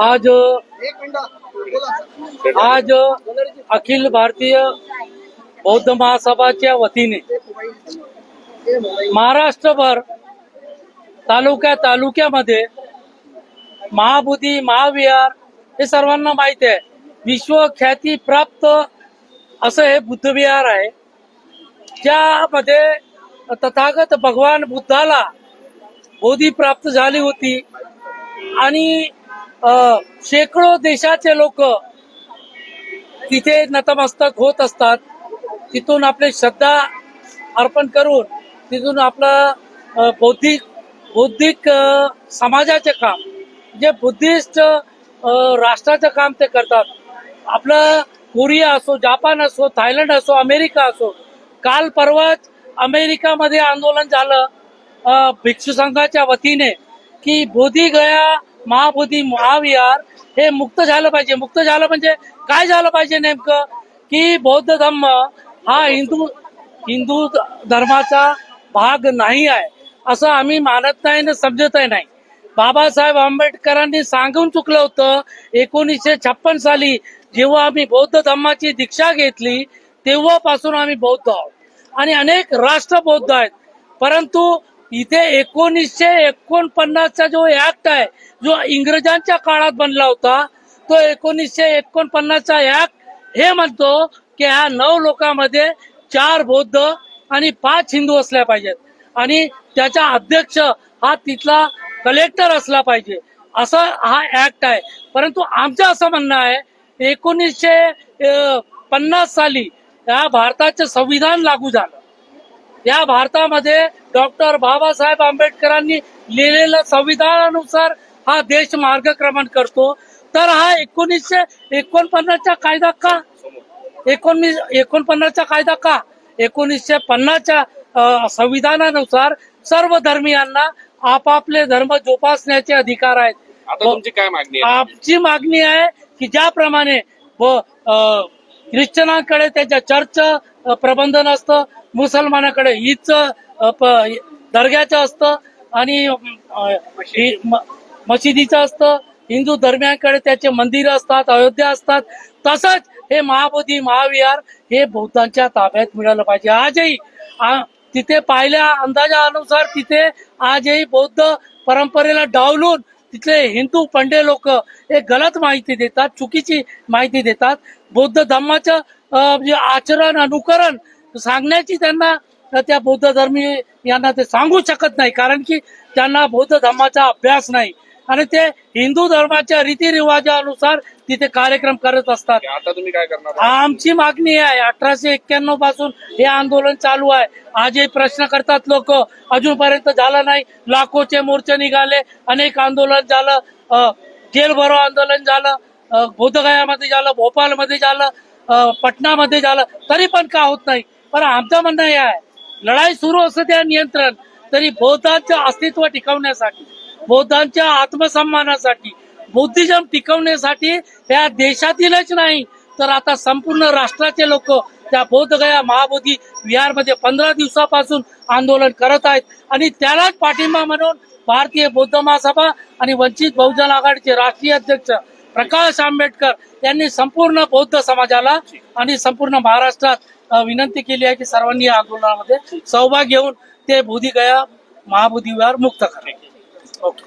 आज आज अखिल भारतीय बौद्ध महासभाच्या वतीने महाराष्ट्रभर तालुक्या तालुक्यामध्ये महाबोधी महाविहार हे सर्वांना माहिती आहे. विश्वख्याती प्राप्त असं हे बुद्धविहार आहे. ज्यामध्ये तथागत भगवान बुद्धाला बोधी प्राप्त झाली होती. आणि शेकडो देशाचे लोक तिथे नतमस्तक होत असतात. तिथून आपले श्रद्धा अर्पण करून तिथून आपलं बौद्धिक बौद्धिक समाजाचे काम जे बुद्धिस्ट राष्ट्राचं काम ते करतात. आपलं कोरिया असो जापान असो थायलंड असो अमेरिका असो काल परवाच अमेरिकामध्ये आंदोलन झालं भिक्षू संघाच्या वतीने की बोधी गया महाबोधी महाविहार हे मुक्त झालं पाहिजे. मुक्त झालं म्हणजे काय झालं पाहिजे नेमकं? की बौद्ध धर्म हा हिंदू हिंदू धर्माचा भाग नाही आहे. असं आम्ही मानत नाही आणि समजतही नाही. बाबासाहेब आंबेडकरांनी सांगून चुकलं होतं एकोणीसशे छप्पन साली जेव्हा आम्ही बौद्ध धर्माची दीक्षा घेतली तेव्हापासून आम्ही बौद्ध आहोत. आणि अनेक राष्ट्र बौद्ध आहेत. परंतु इथे एकोणीसशे एकोणपन्नासचा जो ऍक्ट आहे जो इंग्रजांच्या काळात बनला होता तो एकोणीसशे एकोणपन्नासचा ऍक्ट हे म्हणतो की ह्या नऊ लोकांमध्ये चार बौद्ध आणि पाच हिंदू असल्या पाहिजेत. आणि त्याचा अध्यक्ष हा तिथला कलेक्टर असला पाहिजे. असा हा ऍक्ट आहे. परंतु आमचं असं म्हणणं आहे एकोणीसशे अं, पन्नास साली या भारताचं संविधान लागू झालं. या भारतामध्ये डॉक्टर बाबासाहेब आंबेडकरांनी लिहिलेल्या संविधानानुसार हा देश मार्गक्रमण करतो. तर हा एकोणीसशे एकोणपन्नासचा कायदा का? एकोणीस एकोणपन्नासचा कायदा का? एकोणीसशे पन्नासच्या संविधानानुसार सर्व धर्मियांना आपापले धर्म जोपासण्याचे अधिकार आहेत. आता तुमची काय मागणी आहे? आमची मागणी आहे की ज्याप्रमाणे व ख्रिश्चनांकडे त्यांच्या चर्च प्रबंधन असतं मुसलमानाकडे ईदचं दर्ग्याचं असतं आणि मशिदीचं असतं. हिंदू धर्मियांकडे त्याचे मंदिरं असतात अयोध्या असतात. तसंच हे महाबोधी महाविहार हे बौद्धांच्या ताब्यात मिळालं पाहिजे. आजही तिथे पाहिल्या अंदाजानुसार तिथे आजही बौद्ध परंपरेला डावलून तिथले हिंदू पंडे लोक हे गलत माहिती देतात चुकीची माहिती देतात. बौद्ध धर्माचं म्हणजे आचरण अनुकरण सांगण्याची त्यांना त्या बौद्ध धर्मी यांना ते सांगू शकत नाही कारण की त्यांना बौद्ध धर्माचा अभ्यास नाही. आणि ते हिंदू धर्माच्या रीतिरिवाजानुसार तिथे कार्यक्रम करत असतात. आता तुम्ही काय करणार आमची मागणी आहे अठराशे एक्क्याण्णवपासून हे आंदोलन चालू आहे. आजही प्रश्न करतात लोक अजूनपर्यंत झालं नाही. लाखोचे मोर्चे निघाले अनेक आंदोलन झालं जेल भरो आंदोलन झालं बोधगयामध्ये झालं भोपाळमध्ये झालं पटनामध्ये झालं. तरी पण का होत नाही? पण आमचं म्हणणं हे आहे लढाई सुरू असते त्या नियंत्रण तरी बौद्धांचं अस्तित्व टिकवण्यासाठी बौद्धांच्या आत्मसन्मानासाठी बुद्धिजम टिकवण्यासाठी या देशातीलच नाही तर आता संपूर्ण राष्ट्राचे लोक त्या बोधगया महाबोधी विहारमध्ये पंधरा दिवसापासून आंदोलन करत आहेत. आणि त्यालाच पाठिंबा म्हणून भारतीय बौद्ध महासभा आणि वंचित बहुजन आघाडीचे राष्ट्रीय अध्यक्ष प्रकाश आंबेडकर यांनी संपूर्ण बौद्ध समाजाला आणि संपूर्ण महाराष्ट्रात विनंती केली आहे की सर्वांनी या आंदोलनामध्ये सहभाग घेऊन ते बोधीगया महाबोधी विहार मुक्त करा. ওকে